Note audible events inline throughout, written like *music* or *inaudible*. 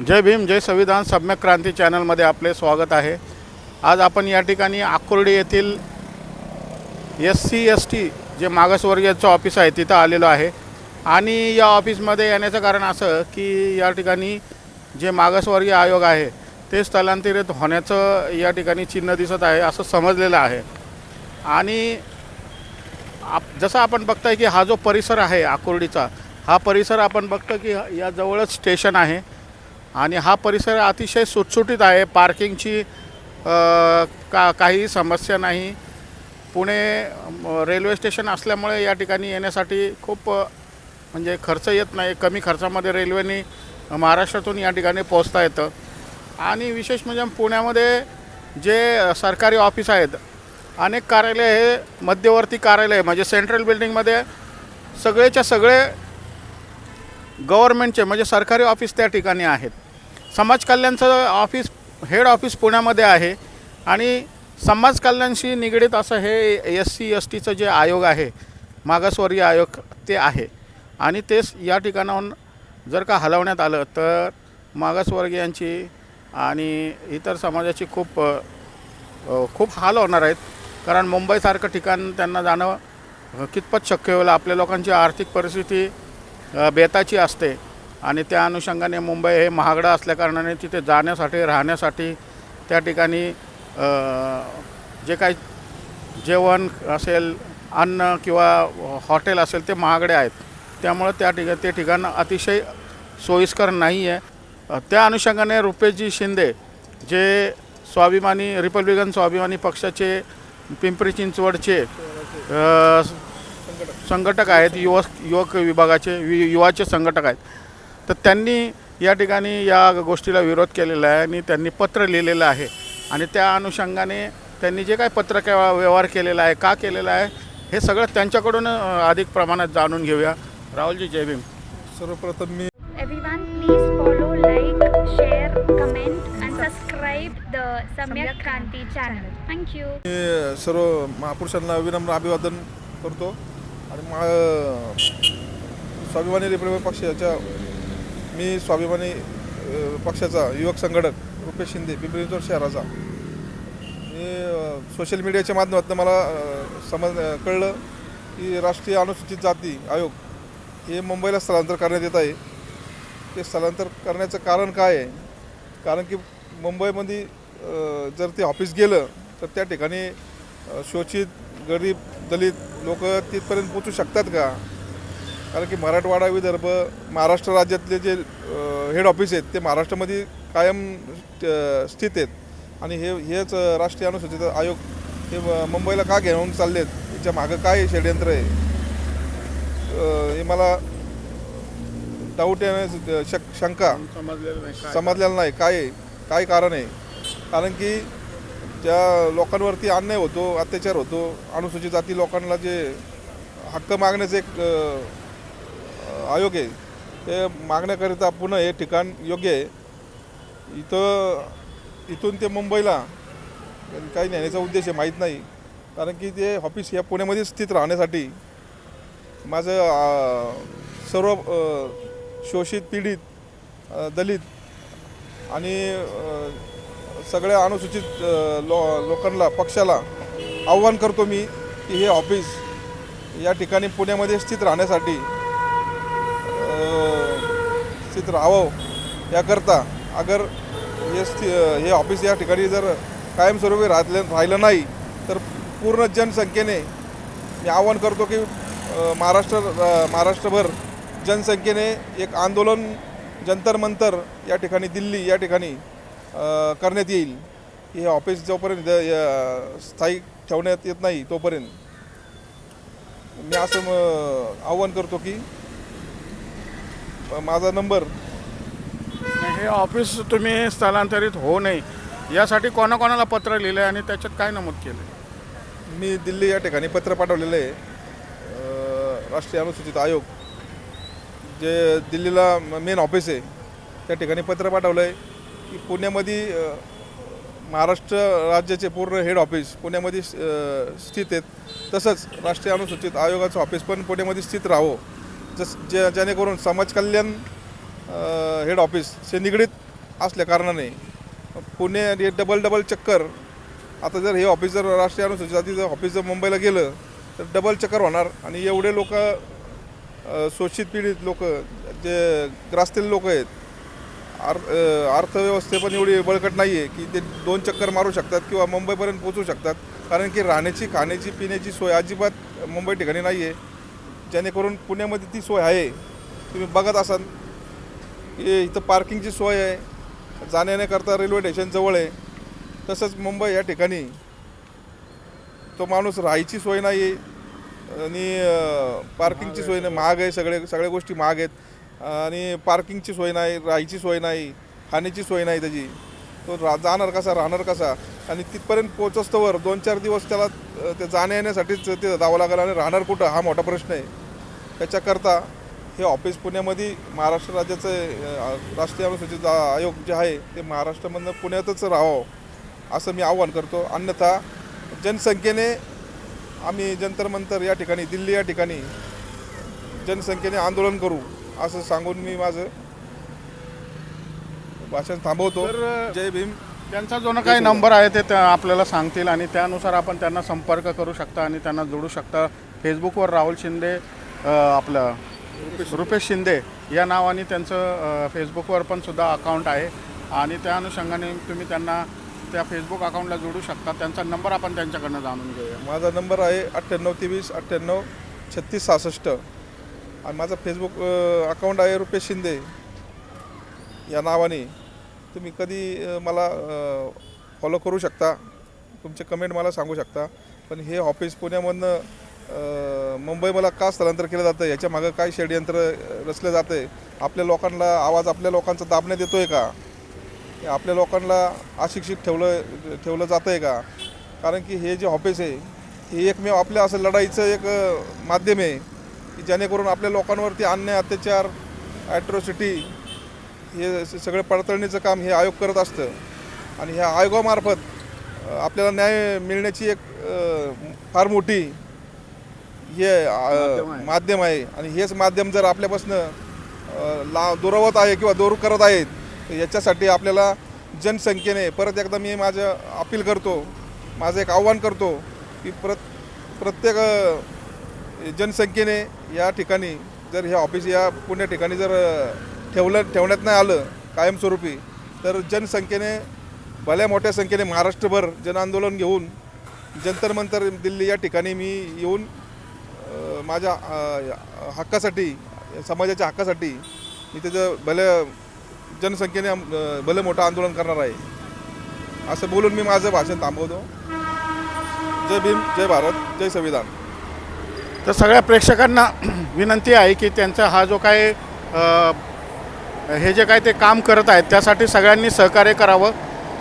जय भीम जय संविधान सम्यक क्रांती चॅनलमध्ये आपले स्वागत आहे. आज आपण या ठिकाणी आकुर्डी येथील एस सी एस टी जे मागासवर्गीयाचं ऑफिस आहे तिथं आलेलो आहे. आणि या ऑफिसमध्ये येण्याचं कारण असं की या ठिकाणी जे मागासवर्गीय आयोग आहे ते स्थलांतरित होण्याचं या ठिकाणी चिन्ह दिसत आहे असं समजलेलं आहे. आणि आप जसं आपण बघताय की हा जो परिसर आहे आकुर्डीचा हा परिसर आपण बघतो की या जवळच स्टेशन आहे. आणि हा परिसर अतिशय सुटसुटीत आहे. पार्किंगची का काही समस्या नाही. पुणे रेल्वे स्टेशन असल्यामुळे या ठिकाणी येण्यासाठी खूप म्हणजे खर्च येत नाही. कमी खर्चामध्ये रेल्वेने महाराष्ट्रातून या ठिकाणी पोहोचता येतं. आणि विशेष म्हणजे पुण्यामध्ये जे सरकारी ऑफिस आहेत अनेक कार्यालय हे मध्यवर्ती कार्यालय म्हणजे सेंट्रल बिल्डिंगमध्ये सगळेच्या सगळे गव्हर्नमेंटचे म्हणजे सरकारी ऑफिस त्या ठिकाणी आहेत. समाज कल्याणचं ऑफिस हेड ऑफिस पुण्यामध्ये आहे आणि समाज कल्याणशी निगडीत असं हे एस सी एस टीचं जे आयोग आहे मागासवर्गीय आयोग ते आहे. आणि तेच या ठिकाणाहून जर का हलवण्यात आलं तर मागासवर्गीयांची आणि इतर समाजाची खूप खूप हाल होणार आहेत. कारण मुंबईसारखं ठिकाण त्यांना जाणं कितपत शक्य होईल आपल्या लोकांची आर्थिक परिस्थिती बेताची असते. आणि त्या अनुषंगाने मुंबई हे महागडं असल्याकारणाने तिथे जाण्यासाठी राहण्यासाठी त्या ठिकाणी जे काही जेवण असेल अन्न किंवा हॉटेल असेल ते महागडे आहेत. त्यामुळं त्या ठिकाण ते ठिकाण अतिशय सोयीस्कर नाही आहे त्या अनुषंगाने रुपेशजी शिंदे जे स्वाभिमानी रिपब्लिकन स्वाभिमानी पक्षाचे पिंपरी चिंचवडचे संघटक आहेत युवक युवक विभागाचे वि युवाचे संघटक आहेत. तर त्यांनी या ठिकाणी या गोष्टीला विरोध केलेला आहे आणि त्यांनी पत्र लिहिलेलं आहे. आणि त्या अनुषंगाने त्यांनी जे काही पत्र व्यवहार केलेला आहे का केलेला आहे हे सगळं त्यांच्याकडून अधिक प्रमाणात जाणून घेऊया. राहुलजी जय भीम. सर्वप्रथम मी please follow, like, share, comment, and subscribe the Samyak Kranti channel. Thank you. मी सर्व महापुरुषांना विनम्र अभिवादन करतो. आणि मा स्वाभिमानी रिपब्लिक पक्षाच्या मी स्वाभिमानी पक्षाचा युवक संघटक रुपेश शिंदे पिंपरी चिंचवड शहराचा. मी सोशल मीडियाच्या माध्यमातून मला समज कळलं की राष्ट्रीय अनुसूचित जाती आयोग हे मुंबईला स्थलांतर करण्यात येत आहे. ते स्थलांतर करण्याचं कारण काय आहे? कारण की मुंबईमध्ये जर ते ऑफिस गेलं तर त्या ठिकाणी शोषित गरीब दलित लोक तिथपर्यंत पोचू शकतात का? कारण की मराठवाडा विदर्भ महाराष्ट्र राज्यातले जे हेड ऑफिस आहेत ते महाराष्ट्रामध्ये कायम स्थित आहेत. आणि हे हेच राष्ट्रीय अनुसूचित आयोग हे मुंबईला का घेऊन चाललेत? याच्या मागं काय षडयंत्र आहे? हे मला डाऊट आहे शक शंका. समजलेलं नाही. काय समजलेलं नाही. काय आहे? काय कारण आहे? कारण की ज्या लोकांवरती अन्याय होतो अत्याचार होतो अनुसूचित जाती लोकांना जे हक्क मागण्याचं एक आयोग आहे ते मागण्याकरिता पुन्हा हे ठिकाण योग्य आहे. इथं इथून ते मुंबईला काही नेण्याचा उद्देश आहे माहीत नाही. कारण की ते ऑफिस या पुण्यामध्ये स्थित राहण्यासाठी माझं सर्व शोषित पीडित दलित आणि सगळ्या अनुसूचित लो लोकांना पक्षाला आव्हान करतो मी की हे ऑफिस या ठिकाणी पुण्यामध्ये स्थित राहण्यासाठी स्थित राहावं. याकरता अगर हे स्थि हे ऑफिस या ठिकाणी जर कायमस्वरूपी राहतलं राहिलं नाही तर पूर्ण जनसंख्येने मी आवाहन करतो की महाराष्ट्र महाराष्ट्रभर जनसंख्येने एक आंदोलन जंतर मंतर या ठिकाणी दिल्ली या ठिकाणी करण्यात येईल. की हे ऑफिस जोपर्यंत स्थायिक ठेवण्यात येत नाही तोपर्यंत. मी असं आव्हान करतो की माझा नंबर हे ऑफिस तुम्ही स्थलांतरित होऊ नये. यासाठी कोणाकोणाला पत्र लिहिलं आहे आणि त्याच्यात काय नमूद केलं आहे मी दिल्ली या ठिकाणी पत्र पाठवलेलं आहे. राष्ट्रीय अनुसूचित आयोग. जे दिल्लीला मेन ऑफिस आहे त्या ठिकाणी पत्र पाठवलं आहे की पुण्यामध्ये महाराष्ट्र राज्याचे पूर्ण हेड ऑफिस पुण्यामध्ये स्थित आहेत. तसंच राष्ट्रीय अनुसूचित आयोगाचं ऑफिस पण पुण्यामध्ये स्थित राहावं. जस जे जेणेकरून समाज कल्याण हेड ऑफिस से निगडीत असल्या कारणाने पुणे डबल डबल चक्कर आता जर हे ऑफिस जर राष्ट्रीय अनुसूचित जातीचं ऑफिस जर मुंबईला गेलं तर डबल चक्कर होणार. आणि एवढे लोक शोषित पीडित लोक जे ग्रासलेले लोक आहेत आर अर्थव्यवस्थे पण एवढी बळकट नाही आहे की ते दोन चक्कर मारू शकतात किंवा मुंबईपर्यंत पोचू शकतात. कारण की राहण्याची खाण्याची पिण्याची सोय अजिबात मुंबई ठिकाणी नाही आहे जेणेकरून पुण्यामध्ये ती सोय आहे. तुम्ही बघत असाल. की इथं पार्किंगची सोय आहे. जाण्यायेण्याकरता रेल्वे स्टेशन जवळ आहे. तसंच मुंबई या ठिकाणी तो माणूस राहायची सोय नाही आहे आणि पार्किंगची सोय नाही. महाग आहे सगळे सगळ्या गोष्टी महाग आहेत. आणि पार्किंगची सोय नाही राहायची सोय नाही खाण्याची सोय नाही त्याची. तो रा जाणार कसा राहणार कसा? आणि तिथपर्यंत पोचस्तवर दोन चार दिवस त्याला ते जाण्या येण्यासाठीच ते जावं लागेल आणि राहणार कुठं हा मोठा प्रश्न आहे. त्याच्याकरता हे ऑफिस पुण्यामध्ये महाराष्ट्र राज्याचं राष्ट्रीय अनुसूचित आयोग जे आहे ते महाराष्ट्रामधनं पुण्यातच राहावं असं मी आव्हान करतो. अन्यथा जनसंख्येने आम्ही जंतर मंतर या ठिकाणी दिल्ली या ठिकाणी जनसंख्येने आंदोलन करू. असं सांगून मी माझं भाषण थांबवतो. तर जय भीम. त्यांचा जो ना काही नंबर आहे ते त्या आपल्याला सांगतील आणि त्यानुसार आपण त्यांना संपर्क करू शकता आणि त्यांना जोडू शकता. फेसबुकवर राहुल शिंदे अ, आपलं रुपेश शिंदे या नावाने त्यांचं अ, फेसबुकवर पण सुद्धा अकाउंट आहे. आणि त्या अनुषंगाने तुम्ही त्यांना त्या फेसबुक अकाउंटला जोडू शकता. त्यांचा नंबर आपण त्यांच्याकडनं जाणून घेऊया. माझा नंबर आहे अठ्ठ्याण्णव तेवीस अठ्ठ्याण्णव छत्तीस सहासष्ट. आणि माझा फेसबुक अकाउंट आहे रुपेश शिंदे. या नावाने. तुम्ही कधी मला फॉलो करू शकता. तुमचे कमेंट मला सांगू शकता. पण हे ऑफिस पुण्यामधनं मुंबई मला का स्थलांतर केलं जातं? याच्या मागं काय षडयंत्र रचलं जातं आहे आपल्या लोकांना आवाज आपल्या लोकांचा दाबण्यात येतो आहे का आपल्या लोकांना अशिक्षित ठेवलं ठेवलं जातं आहे का? कारण की हे जे ऑफिस आहे हे एकमेव आपल्या असं लढाईचं एक माध्यम आहे. की जेणेकरून आपल्या लोकांवरती अन्याय अत्याचार ॲट्रॉसिटी हे सगळं पडताळणीचं काम हे आयोग करत असतं. आणि ह्या आयोगामार्फत आपल्याला न्याय मिळण्याची एक फार मोठी हे माध्यम आहे. आणि हेच माध्यम जर आपल्यापासनं ला दुरावत आहे किंवा दूर करत आहेत तर याच्यासाठी आपल्याला जनसंख्येने परत एकदा मी माझं अपील करतो माझं एक आव्हान करतो की प्रत प्रत्येक जनसंख्येने या ठिकाणी जर हे ऑफिस या पुण्या ठिकाणी जर ठेवलं ठेवण्यात नाही आलं कायमस्वरूपी तर जनसंख्येने भल्या मोठ्या संख्येने महाराष्ट्रभर जनआंदोलन घेऊन जंतर मंतर दिल्ली या ठिकाणी मी येऊन माझ्या हक्कासाठी समाजाच्या हक्कासाठी मी त्याचं भल्या जनसंख्येने भले भलं मोठं आंदोलन करणार आहे. असं बोलून मी माझं भाषण थांबवतो. जय भीम जय भारत जय संविधान. तर सगळ्या प्रेक्षकांना विनंती आहे की त्यांचा हा जो काय हे जे काय ते काम करत आहेत त्यासाठी सगळ्यांनी सहकार्य करावं.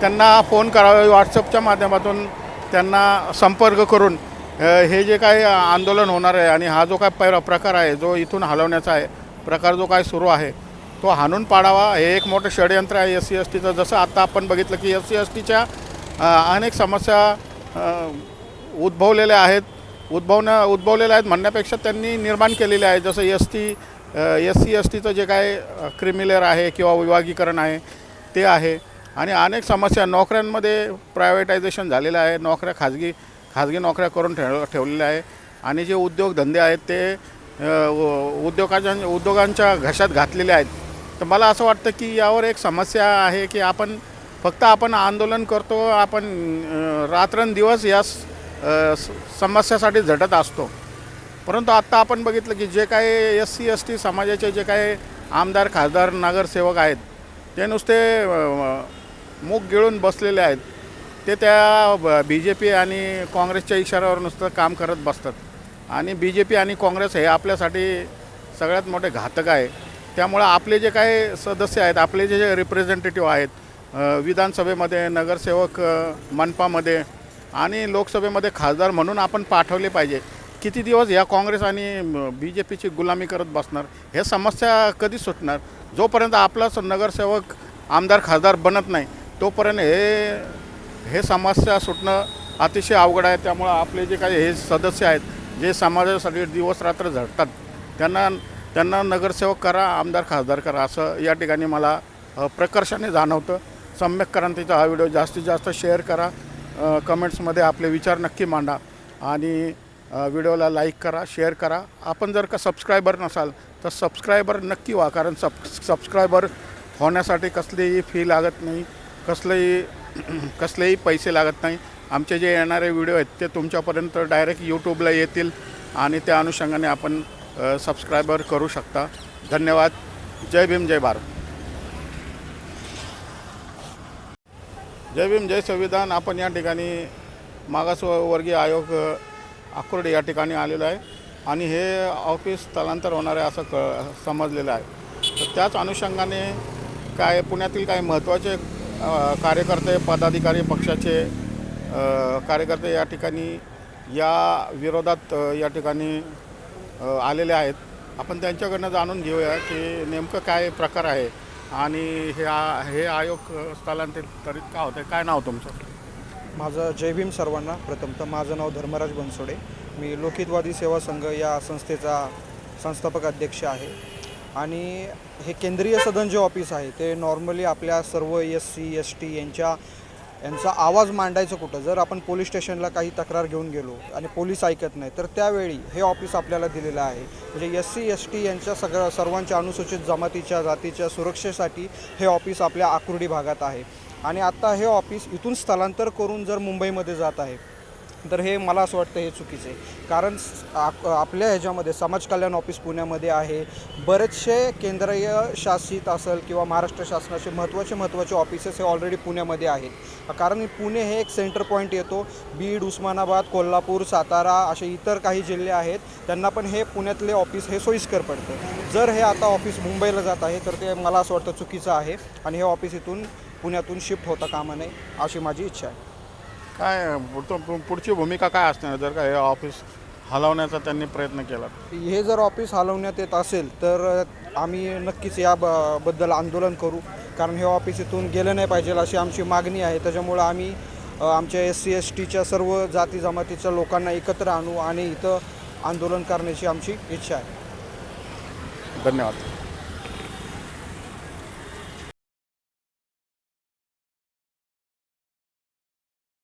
त्यांना फोन करावे व्हॉट्सअपच्या माध्यमातून त्यांना संपर्क करून हे जे काय आंदोलन होणार आहे आणि हा जो काय पहिला प्रकार आहे जो इथून हलवण्याचा आहे प्रकार जो काय सुरू आहे तो हाणून पाडावा. हे एक मोठं षडयंत्र आहे एस सी एस टीचं जसं आता आपण बघितलं की एस सी एस टीच्या अनेक समस्या उद्भवलेल्या आहेत. उद्भवण्या उद्भवलेल्या आहेत म्हणण्यापेक्षा त्यांनी निर्माण केलेले आहे जसं S T S C S टीचं जे काय क्रिमिलेअर आहे किंवा विभागीकरण आहे ते आहे. आणि अनेक समस्या नोकऱ्यांमध्ये प्रायव्हेटायझेशन झालेलं आहे. नोकऱ्या खाजगी खाजगी नोकऱ्या करून ठेव ठेवलेल्या आहे. आणि जे उद्योगधंदे आहेत ते उद्योगाच्या उद्योगांच्या घशात घातलेले आहेत. तर मला असं वाटतं की यावर एक समस्या आहे की आपण फक्त आपण आंदोलन करतो आपण रात्रंदिवस या समस्यासाठी झटत असतो. परंतु आत्ता आपण बघितलं की जे काही एस सी एस टी समाजाचे जे काही आमदार खासदार नगरसेवक आहेत ते नुसते मूक मूग गिळून बसलेले आहेत. ते त्या बी जे पी आणि काँग्रेसच्या इशाऱ्यावर नुसतं काम करत बसतात. आणि बी जे पी आणि काँग्रेस हे आपल्यासाठी सगळ्यात मोठे घातक आहे. त्यामुळं आपले जे काही सदस्य आहेत आपले जे जे रिप्रेझेंटेटिव्ह आहेत विधानसभेमध्ये नगरसेवक मनपामध्ये आणि लोकसभेमध्ये खासदार म्हणून आपण पाठवले पाहिजे. किती दिवस या काँग्रेस आणि बी जे पीची गुलामी करत बसणार? हे समस्या कधी सुटणार? जोपर्यंत आपलाच नगरसेवक आमदार खासदार बनत नाही तोपर्यंत हे हे समस्या सुटणं अतिशय अवघड आहे. त्यामुळं आपले जे काही हे सदस्य आहेत जे समाजासाठी दिवस रात्र झडतात त्यांना त्यांना नगरसेवक करा आमदार खासदार करा असं या ठिकाणी मला प्रकर्षाने जाणवतं. सम्यक क्रांतीचा हा व्हिडिओ जास्तीत जास्त शेअर करा. कमेंट्समध्ये आपले विचार नक्की मांडा आणि व्हिडिओला लाईक करा शेअर करा. आपण जर का सबस्क्रायबर नसाल तर सबस्क्रायबर नक्की व्हा. कारण सब सबस्क्रायबर होण्यासाठी कसलीही फी लागत नाही कसलेही *clears throat* कसलेही पैसे लागत नाही. आमचे जे येणारे व्हिडिओ आहेत ते तुमच्यापर्यंत डायरेक्ट यूट्यूबला येतील आणि त्या अनुषंगाने आपण सबस्क्रायबर करू शकता. धन्यवाद. जय भीम जय भारत. जय भीम जय संविधान. आपण या ठिकाणी मागासवर्गीय आयोग अ, या ठिकाणी आलेलो आहे. आणि हे ऑफिस स्थलांतर होणार आहे असं क समजलेलं आहे. तर त्याच अनुषंगाने काय पुण्यातील काही महत्त्वाचे कार्यकर्ते पदाधिकारी पक्षाचे कार्यकर्ते या ठिकाणी या विरोधात या ठिकाणी आलेले आहेत. आपण त्यांच्याकडनं जाणून घेऊया की नेमकं काय प्रकार आहे. आणि हे आ हे आयोग अ, स्थलांतरित का होते? काय नाव तुमचं? माझं जय भीम सर्वांना. प्रथमतः माझं नाव धर्मराज बनसोडे. मी लोकहितवादी सेवा संघ या संस्थेचा संस्थापक अध्यक्ष आहे. आणि हे केंद्रीय सदन जे ऑफिस आहे ते नॉर्मली आपल्या सर्व एस सी एस टी यांच्या यांचा आवाज मांडायचं कुठं? जर आपण पोलीस स्टेशनला काही तक्रार घेऊन गेलो आणि पोलीस ऐकत नाही तर त्यावेळी हे ऑफिस आपल्याला दिलेलं आहे. म्हणजे एस सी एस टी यांच्या सगळ्या सर्वांच्या अनुसूचित जमातीच्या जातीच्या सुरक्षेसाठी हे ऑफिस आपल्या आकुर्डी भागात आहे. आणि आत्ता हे ऑफिस इथून स्थलांतर करून जर मुंबईमध्ये जात आहे तर हे मला असं वाटतं हे चुकीचं आहे. कारण आप- आपल्या ह्याच्यामध्ये समाज कल्याण ऑफिस पुण्यामध्ये आहे. बरेचसे केंद्रीय शासित असेल किंवा महाराष्ट्र शासनाचे महत्त्वाचे महत्त्वाचे ऑफिसेस हे ऑलरेडी पुण्यामध्ये आहेत. कारण पुणे हे एक सेंटर पॉईंट येतो. बीड उस्मानाबाद कोल्हापूर सातारा असे इतर काही जिल्हे आहेत. त्यांना पण हे पुण्यातले ऑफिस हे सोयीस्कर पडतं. जर हे आता ऑफिस मुंबईला जात आहे तर ते मला असं वाटतं चुकीचं आहे. आणि हे ऑफिस इथून पुण्यातून शिफ्ट होता कामा नये अशी माझी इच्छा आहे. काय पुढचं भूमिका काय असणार? जर का हे ऑफिस हलवण्याचा त्यांनी प्रयत्न केला हे जर ऑफिस हलवण्यात येत असेल तर आम्ही नक्कीच या ब- बद्दल आंदोलन करू. कारण हे ऑफिस इथून गेलं नाही पाहिजे अशी आमची मागणी आहे. त्याच्यामुळं आम्ही आमच्या एस सी एस टीच्या सर्व जाती जमातीच्या लोकांना एकत्र आणू आणि इथं आंदोलन करण्याची आमची इच्छा आहे. धन्यवाद.